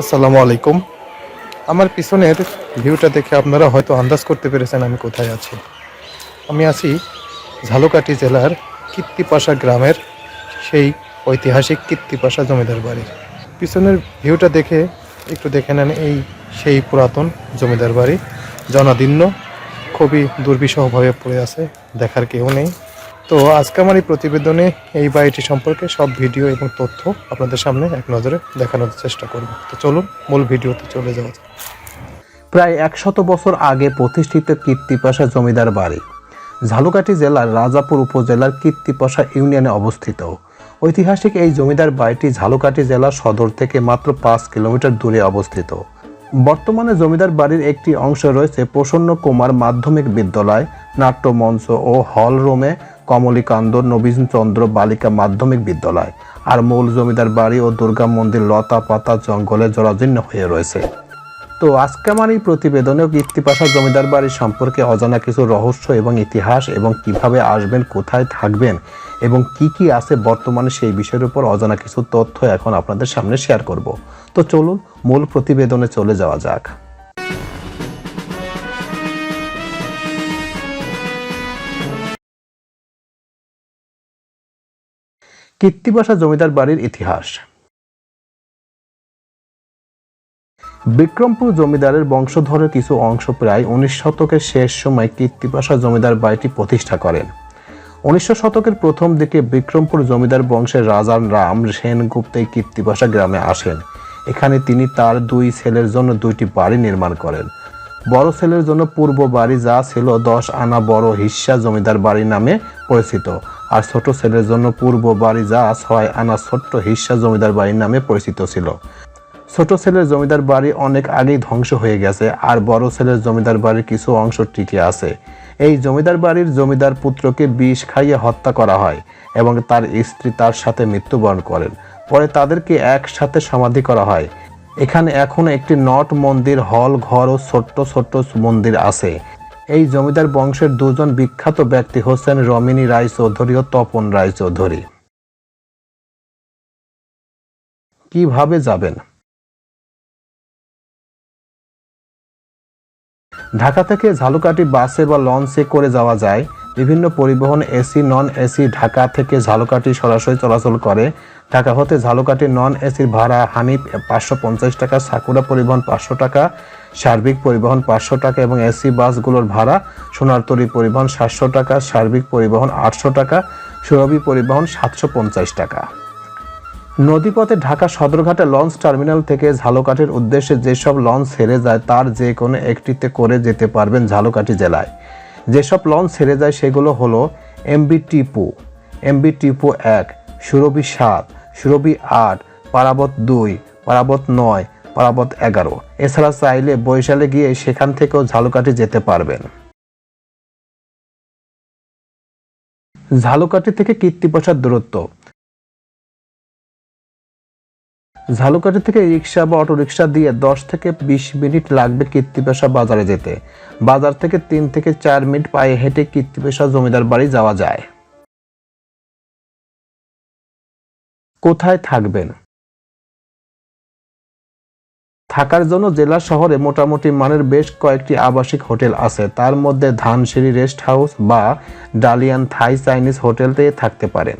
আসসালামু আলাইকুম। আমার পিছনের ভিউটা দেখে আপনারা হয়তো আন্দাজ করতে পেরেছেন আমি কোথায় আছি। আমি আছি ঝালকাঠি জেলার কীর্তিপাশা গ্রামের সেই ঐতিহাসিক কীর্তিপাশা জমিদার বাড়ির। পিছনের ভিউটা দেখে একটু দেখে নেন এই সেই পুরাতন জমিদার বাড়ি। জনাদীর্ণ, খুবই দুর্বিষহভাবে পড়ে আছে, দেখার কেউ নেই। তো আজকে আমার এই প্রতিবেদনে এই বাড়িটি সম্পর্কে সব ভিডিও এবং তথ্য আপনাদের সামনে এক নজরে দেখানোর চেষ্টা করব। তো চলুন মূল ভিডিওতে চলে যাওয়া যাক। প্রায় একশত বছর আগে প্রতিষ্ঠিত কীর্তিপাশা জমিদার বাড়ি। ঝালকাঠি জেলার রাজাপুর উপজেলার কীর্তিপাশা ইউনিয়নে অবস্থিত। ঐতিহাসিক এই জমিদার বাড়িটি ঝালকাঠি জেলার সদর থেকে মাত্র পাঁচ কিলোমিটার দূরে অবস্থিত। বর্তমানে জমিদার বাড়ির একটি অংশ রয়েছে প্রসন্ন কুমার মাধ্যমিক বিদ্যালয়, নাট্যমঞ্চ ও হল রুমে কমলিকান্দ নবীনচন্দ্র বালিকা মাধ্যমিক বিদ্যালয় আর মূল জমিদার বাড়ি ও দুর্গা মন্দির লতা পাতা জঙ্গলে জরাজীর্ণ হয়ে রয়েছে। তো আজকে আমার এই প্রতিবেদনেও কীর্তিপাশা জমিদার বাড়ি সম্পর্কে অজানা কিছু রহস্য এবং ইতিহাস এবং কীভাবে আসবেন, কোথায় থাকবেন এবং কি কি আছে বর্তমানে সেই বিষয়ের উপর অজানা কিছু তথ্য এখন আপনাদের সামনে শেয়ার করব। তো চলুন মূল প্রতিবেদনে চলে যাওয়া যাক। কীর্তিবাসা জমিদার বাড়ির ইতিহাস। বিক্রমপুর জমিদারের বংশধরের কিছু অংশ প্রায় উনিশ শতকের শেষ সময় কীর্তিপাশা জমিদার বাড়িটি প্রতিষ্ঠা করেন। উনিশশো শতকের প্রথম দিকে বিক্রমপুর জমিদার বংশের রাজা রাম সেনগুপ্ত এই কীর্তিপাশা গ্রামে আসেন। এখানে তিনি তার দুই ছেলের জন্য দুইটি বাড়ি নির্মাণ করেন। বড় ছেলের জন্য পূর্ব বাড়ি যা ছিল দশ আনা বড় হিস্সা জমিদার বাড়ি নামে পরিচিত। আর ছোট ছেলের জন্য পূর্ব বাড়ি যা ছয় আনা ছোট্ট হিস্সা জমিদার বাড়ির নামে পরিচিত ছিল। ছোট ছেলের জমিদার বাড়ি অনেক আগেই ধ্বংস হয়ে গেছে আর বড় ছেলের জমিদার বাড়ির কিছু অংশ টিকে আছে। এই জমিদার বাড়ির জমিদার পুত্রকে বিষ খাইয়ে হত্যা করা হয় এবং তার স্ত্রী তার সাথে মৃত্যুবরণ করেন। পরে তাদেরকে একসাথে সমাধি করা হয়। এখানে এখনও একটি নট মন্দির, হল, ঘর ও ছোট্ট ছোট্ট মন্দির আছে। এই জমিদার বংশের দুজন বিখ্যাত ব্যক্তি হোসেন রমিনী রায় চৌধুরী ও তপন রায় চৌধুরী কীভাবে যাবেন? ঢাকা থেকে ঝালুকাঠি বাসে বা লঞ্চে করে যাওয়া যায়। বিভিন্ন পরিবহন এসি নন এসি ঢাকা থেকে ঝালুকাঠি সরাসরি চলাচল করে। ঢাকা হতে ঝালুকাঠি নন এসির ভাড়া হানিফ পাঁচশো পঞ্চাশ টাকা সাকুরা পরিবহন পাঁচশো টাকা সার্বিক পরিবহন পাঁচশো টাকা এবং এসি বাসগুলোর ভাড়া সোনারতরী পরিবহন সাতশো টাকা, সার্বিক পরিবহন আটশো টাকা, সুরভি পরিবহন সাতশো পঞ্চাশ টাকা। নদীপথে ঢাকা সদরঘাটে লঞ্চ টার্মিনাল থেকে ঝালকাঠির উদ্দেশ্যে যেসব লঞ্চ ছেড়ে যায়, তার যে কোনো একটিতে করে যেতে পারবেন ঝালকাঠি জেলায়। যেসব লঞ্চ ছেড়ে যায়, সেগুলো হলো এমবি টিপু এমবি টিপু এক, সুরভি সাত, সুরভি আট, পারাবত দুই, পারাবত নয় পারাবত এগারো। এছাড়া চাইলে বৈশালে গিয়ে সেখান থেকেও ঝালকাঠি যেতে পারবেন। ঝালকাঠি থেকে কীর্তিপ্রসাদ দূরত্ব। ঝালুকাঠি থেকে রিক্সা বা অটো রিক্সা দিয়ে দশ থেকে বিশ মিনিট লাগবে কীর্তিপেশা বাজারে যেতে। বাজার থেকে তিন থেকে চার মিনিট পায়ে হেঁটে কীর্তিপেশা জমিদার বাড়ি যাওয়া যায়। কোথায় থাকবেন? থাকার জন্য জেলা শহরে মোটামুটি মানের বেশ কয়েকটি আবাসিক হোটেল আছে। তার মধ্যে ধানসিঁড়ি রেস্ট হাউস বা ডালিয়ান থাই চাইনিজ হোটেলতে থাকতে পারেন।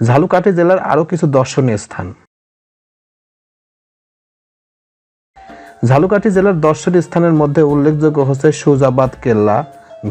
ঝালুকাঠি জেলার আরও কিছু দর্শনীয় স্থান। ঝালুকাঠি জেলার দর্শনীয় স্থানের মধ্যে উল্লেখযোগ্য হচ্ছে সুজাবাদ কেল্লা,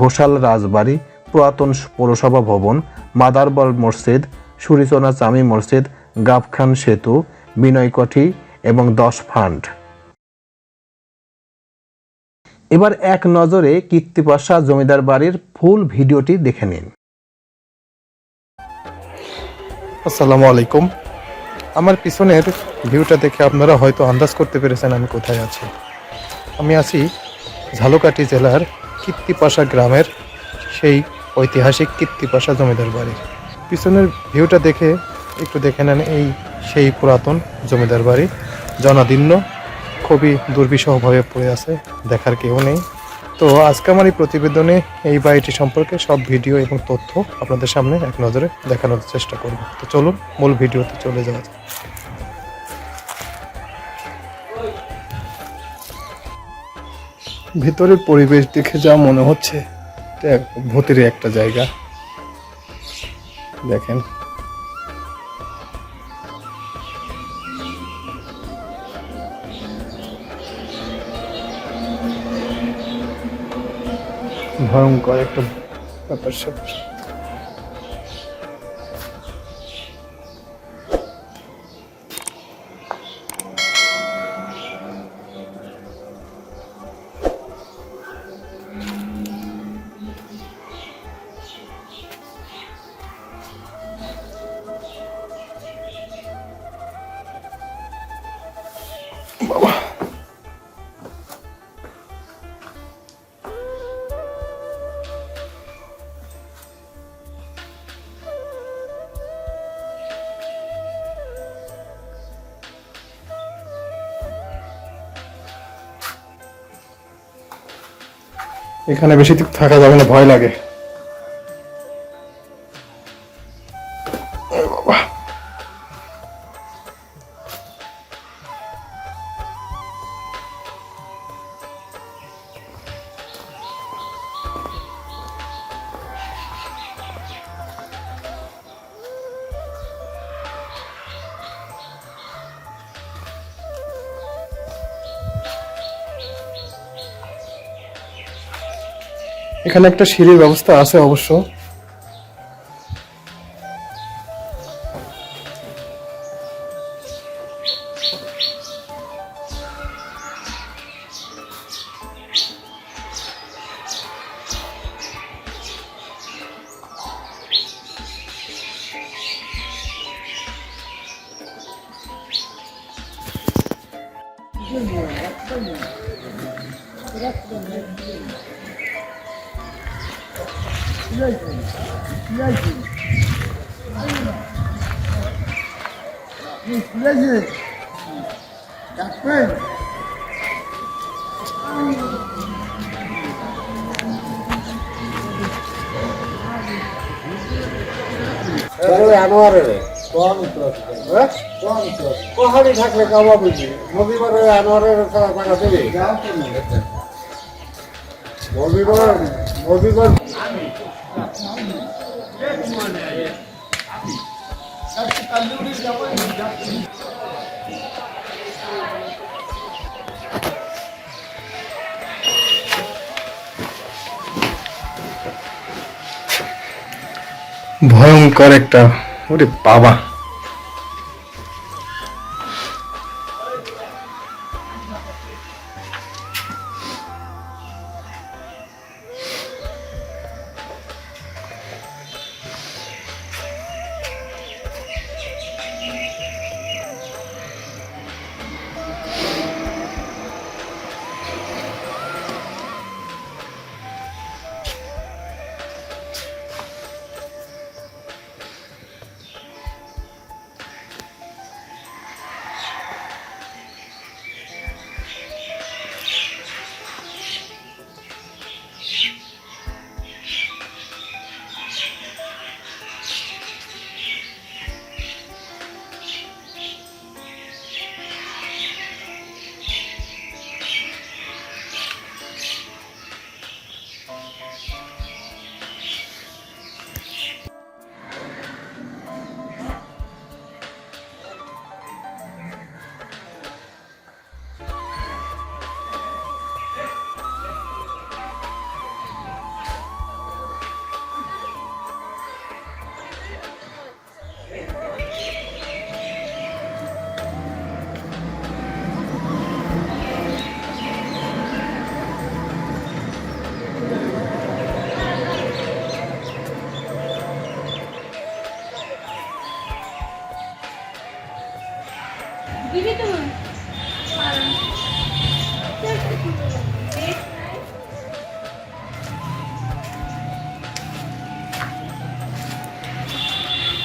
ঘোষাল রাজবাড়ি, পুরাতন পৌরসভা ভবন মাদারবল মসজিদ, সুরিচনা চামি মসজিদ গাবখান সেতু, বিনয়কঠি এবং দশ ফান্ড। এবার এক নজরে কীর্তিপাশা জমিদার বাড়ির ফুল ভিডিওটি দেখে নিন। আসসালামু আলাইকুম। আমার পিছনের ভিউটা দেখে আপনারা হয়তো আন্দাজ করতে পেরেছেন আমি কোথায় আছি। আমি আছি ঝালকাঠি জেলার কীর্তিপাশা গ্রামের সেই ঐতিহাসিক কীর্তিপাশা জমিদার বাড়ির। পিছনের ভিউটা দেখে একটু দেখে নেন এই সেই পুরাতন জমিদার বাড়ি। জনাদীর্ণ, খুবই দুর্বিষহভাবে পড়ে আছে, দেখার কেউ নেই। তো আজকে আমার এই প্রতিবেদনে এই বাড়িটি সম্পর্কে সব ভিডিও এবং তথ্য আপনাদের সামনে এক নজরে দেখানোর চেষ্টা করব। তো চলুন মূল ভিডিওতে চলে যাওয়া যায় ভিতরের পরিবেশ দেখে যা মনে হচ্ছে ভূতেরই একটা জায়গা। দেখেন। ভয়ঙ্কর একটা ব্যাপার স্যাপার। এখানে বেশি থাকা যাবে না ভয় লাগে। এখানে একটা সিঁড়ির ব্যবস্থা আছে অবশ্য। পাহাড়ি থাকলে কামা বুঝি নদীবারে আনোয়ারের টাকা দেবে রবিবার রবিবার ভয়ঙ্কর একটা ওরে বাবা।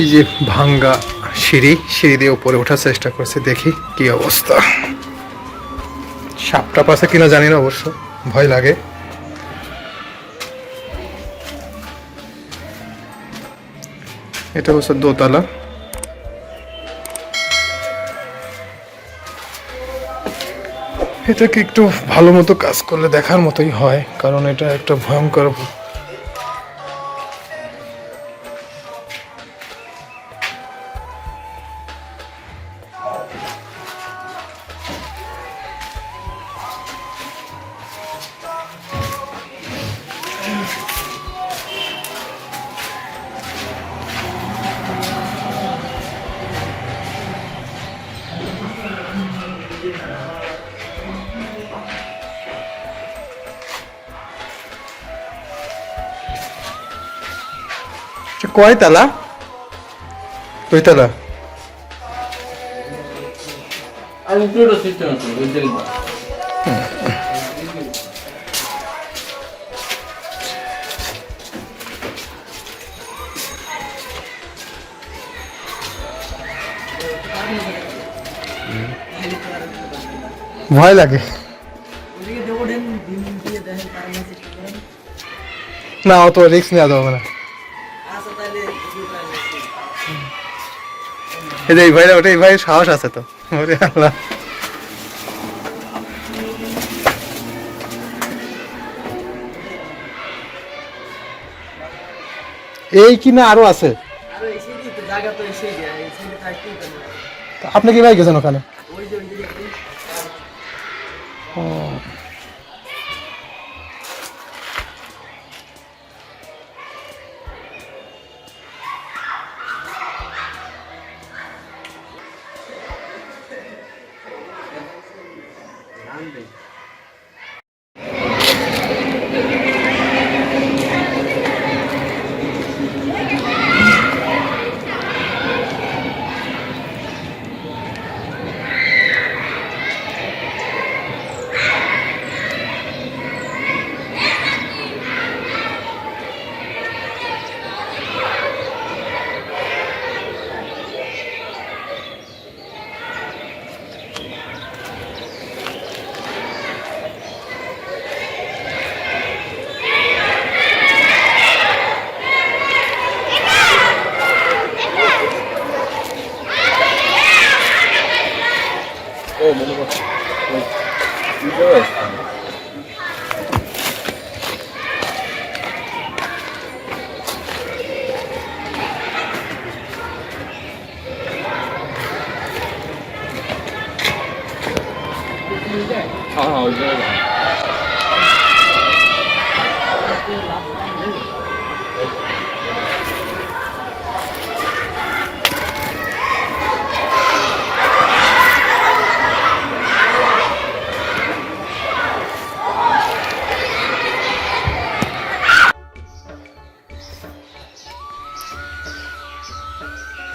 এই যে ভাঙ্গা সিঁড়ি সিঁড়ি দিয়ে উপরে ওঠার চেষ্টা করছে, দেখি কি অবস্থা। সাপটা পাশে কিনা জানি না অবশ্য, ভয় লাগে। এটা হচ্ছে দোতলা। এটাকে একটু ভালো মতো কাজ করলে দেখার মতোই হয়, কারণ এটা একটা ভয়ঙ্কর del bar. ভয় লাগে। না অত রিস্ক নেওয়া যাবে না। এই যে এই ভাইরা ওটা এই ভাইয়ের সাহস আছে তো। ওরে আল্লাহ। এই কি না আরও আছে? আপনি কি ভাই গেছেন ওখানে?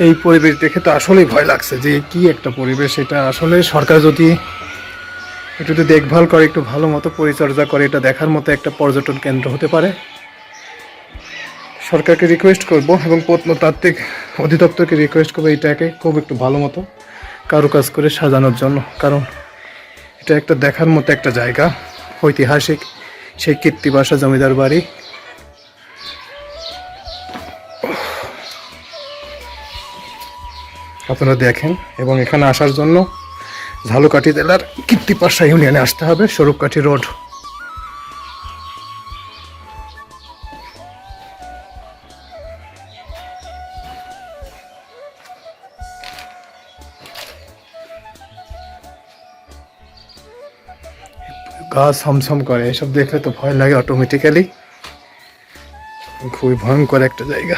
এই পরিবেশ দেখে তো আসলেই ভয় লাগছে যে কি একটা পরিবেশ এটা। আসলে সরকার যদি একটু যদি দেখভাল করে, একটু ভালো মতো পরিচর্যা করে, এটা দেখার মতো একটা পর্যটন কেন্দ্র হতে পারে। সরকারকে রিকোয়েস্ট করব এবং প্রত্নতাত্ত্বিক অধিদপ্তরকে রিকোয়েস্ট করব এটাকে খুব একটু ভালো মতো কারুকাজ করে সাজানোর জন্য। কারণ এটা একটা দেখার মতো একটা জায়গা, ঐতিহাসিক সেই কীর্তিবাসা জমিদার বাড়ি। আপনারা দেখেন এবং এখানে আসার জন্য ঝালুকাঠি জেলার কীর্তিপাশা ইউনিয়নে আসতে হবে, স্বরূপকাঠি রোড। গা ছমছম করে, এসব দেখলে তো ভয় লাগে অটোমেটিক্যালি খুবই ভয়ঙ্কর একটা জায়গা।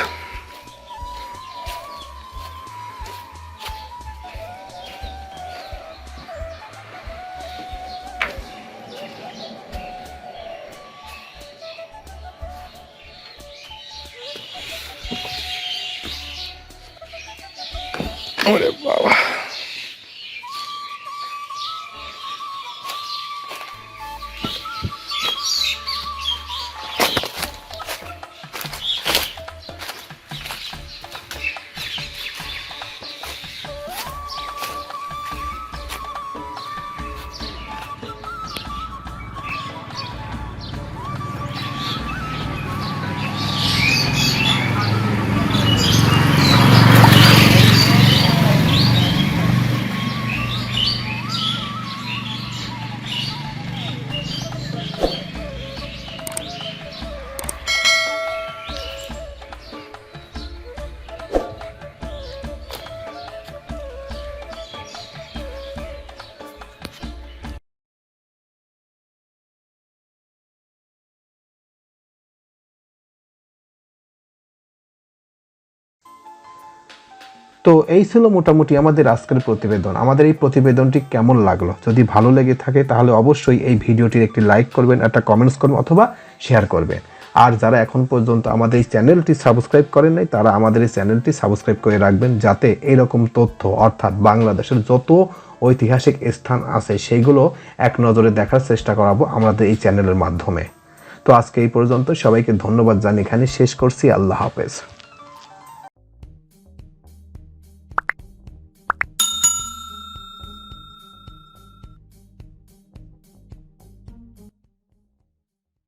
তো এই ছিল মোটামুটি আমাদের আজকের প্রতিবেদন। আমাদের এই প্রতিবেদনটি কেমন লাগল? যদি ভালো লেগে থাকে, তাহলে অবশ্যই এই ভিডিওটির একটি লাইক করবেন, একটা কমেন্টস করবেন, অথবা শেয়ার করবেন। আর যারা এখন পর্যন্ত আমাদের এই চ্যানেলটি সাবস্ক্রাইব করেন নাই, তারা আমাদের এই চ্যানেলটি সাবস্ক্রাইব করে রাখবেন, যাতে এরকম তথ্য, অর্থাৎ বাংলাদেশের যত ঐতিহাসিক স্থান আছে সেইগুলো এক নজরে দেখার চেষ্টা করাবো আমাদের এই চ্যানেলের মাধ্যমে। তো আজকে এই পর্যন্ত সবাইকে ধন্যবাদ জানিয়ে এখানে শেষ করছি। আল্লাহ হাফেজ।